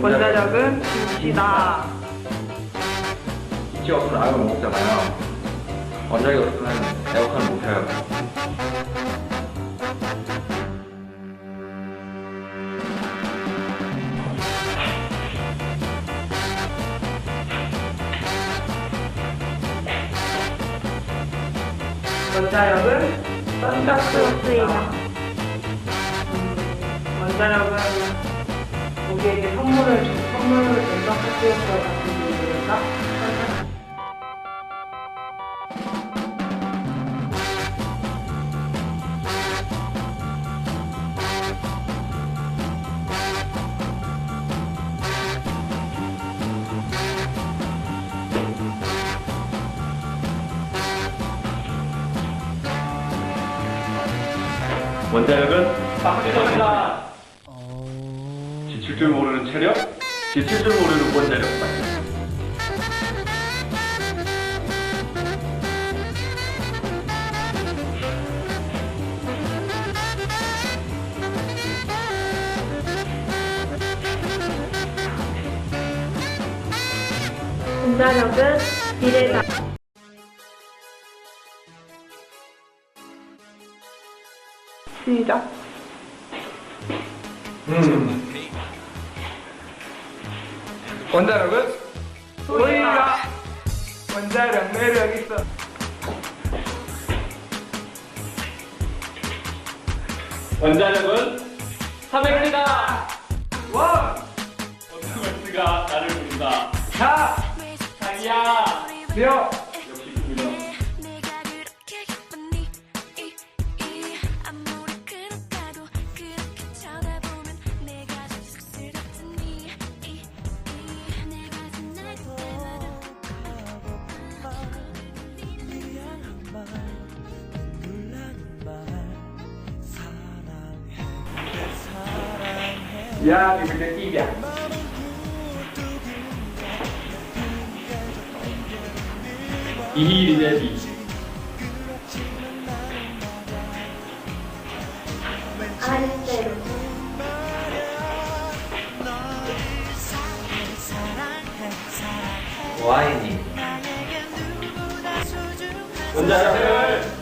원자력은 김치다. 김치 없으면 라면 못 먹잖아요. 원자력 없으면 에어컨 못 켜요. 원자력은 선착순이다. 원자력은 우리에게 주, 선물을 준다 학교에서 같은 일이다. 원자력은 빡세입니다. 지칠 줄 모르는 체력, 지칠 줄 모르는 원자력. 원자력은 미래다. 시작. 음. 원자력은 소리가 원자력 매력 있어. 원자력은 삼행시다. 원, 원자력가 나를 부른다. 사, 자기야. 몇, 야, 이거 이제 띠야. 이희리네비. 아랫대로. 와인이. 원자력을